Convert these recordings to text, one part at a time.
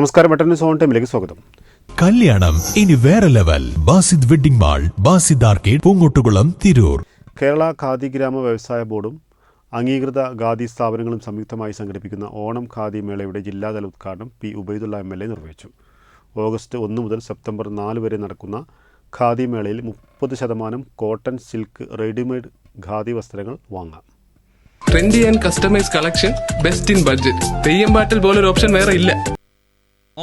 നമസ്കാരം mutton zone ടൈമിലേക്ക് സ്വാഗതം. കല്യാണം ഇനി വേറെ level. Basid wedding mall Basid arcade Poonkottukulam Tirur. Kerala Khadi Grama Vyavasaya ബോർഡും അംഗീകൃത ഖാദി സ്ഥാപനങ്ങളും സംയുക്തമായി സംഘടിപ്പിക്കുന്ന ഓണം ഖാദി മേളയുടെ ജില്ലാതല ഉദ്ഘാടനം P Ubaidulla M L A നിർവഹിച്ചു. ഓഗസ്റ്റ് ഒന്ന് മുതൽ സെപ്റ്റംബർ നാല് വരെ നടക്കുന്ന ഖാദി മേളയിൽ മുപ്പത് ശതമാനം കോട്ടൺ സിൽക്ക് റെഡിമെയ്ഡ് ഖാദി വസ്ത്രങ്ങൾ വാങ്ങാം. Trendy and customise collection best in budget. Theyyam പാട്ടിൽ പോലൊരു ഓപ്ഷൻ വേറെ ഇല്ല.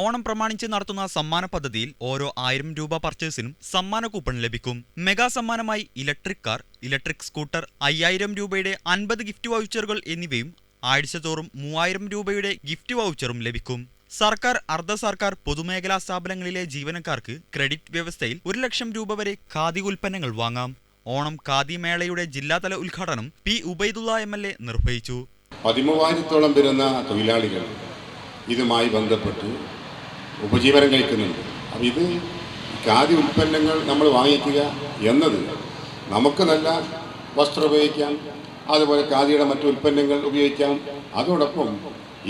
ഓണം പ്രമാണിച്ച് നടത്തുന്ന സമ്മാന പദ്ധതിയിൽ ഓരോ ആയിരം രൂപ പർച്ചേസിനും സമ്മാന കൂപ്പൺ ലഭിക്കും. മെഗാ സമ്മാനമായി ഇലക്ട്രിക് കാർ ഇലക്ട്രിക് സ്കൂട്ടർ അയ്യായിരം രൂപയുടെ അൻപത് ഗിഫ്റ്റ് വൗച്ചറുകൾ എന്നിവയും ആഴ്ചതോറും മൂവായിരം രൂപയുടെ ഗിഫ്റ്റ് വൗച്ചറും ലഭിക്കും. സർക്കാർ അർദ്ധ സർക്കാർ പൊതുമേഖലാ സ്ഥാപനങ്ങളിലെ ജീവനക്കാർക്ക് ക്രെഡിറ്റ് വ്യവസ്ഥയിൽ ഒരു ലക്ഷം രൂപ വരെ ഖാദി ഉൽപ്പന്നങ്ങൾ വാങ്ങാം. ഓണം ഖാദി മേളയുടെ ജില്ലാതല ഉദ്ഘാടനം P Ubaidulla M L A നിർവഹിച്ചു. പതിമൂവായിരത്തോളം വരുന്ന തൊഴിലാളികൾ ഇതുമായി ബന്ധപ്പെട്ട്. ഉപജീവനം കഴിക്കുന്നുണ്ട്. അപ്പം ഇത് ഖാദി ഉൽപ്പന്നങ്ങൾ നമ്മൾ വാങ്ങിക്കുക എന്നത് നമുക്ക് നല്ല വസ്ത്രം ഉപയോഗിക്കാം അതുപോലെ ഖാദിയുടെ മറ്റു ഉൽപ്പന്നങ്ങൾ ഉപയോഗിക്കാം. അതോടൊപ്പം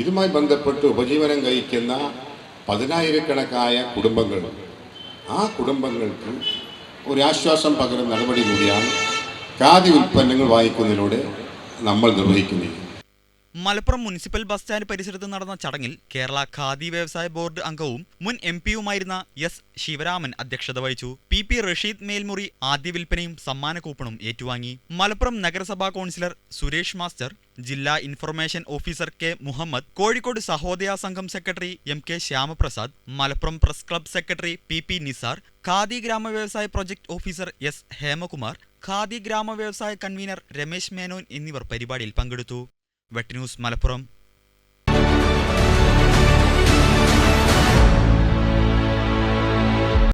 ഇതുമായി ബന്ധപ്പെട്ട് ഉപജീവനം കഴിക്കുന്ന പതിനായിരക്കണക്കായ കുടുംബങ്ങൾ. ആ കുടുംബങ്ങൾക്ക് ഒരാശ്വാസം പകരുന്ന നടപടി കൂടിയാണ് ഖാദി ഉൽപ്പന്നങ്ങൾ വാങ്ങിക്കുന്നതിലൂടെ നമ്മൾ നിർവഹിക്കുന്നത്. മലപ്പുറം മുനിസിപ്പൽ ബസ് സ്റ്റാൻഡ് പരിസരത്ത് നടന്ന ചടങ്ങിൽ കേരള ഖാദി വ്യവസായ ബോർഡ് അംഗവും മുൻ എം പിയുമായിരുന്ന എസ് ശിവരാമൻ അധ്യക്ഷത വഹിച്ചു. പി പി റഷീദ് മേൽമുറി ആദ്യ വിൽപ്പനയും സമ്മാന കൂപ്പണും ഏറ്റുവാങ്ങി. മലപ്പുറം നഗരസഭാ കൗൺസിലർ സുരേഷ് മാസ്റ്റർ ജില്ലാ information officer K Muhammad Kozhikode Sahodaya സംഘം secretary M K Shyamaprasad Malappuram press club secretary P P Nisar Khadi Grama Vyavasaya project officer S Hemakumar Khadi Grama Vyavasaya convener Ramesh Menon എന്നിവർ പരിപാടിയിൽ പങ്കെടുത്തു. വെട്ട് ന്യൂസ് മലപ്പുറം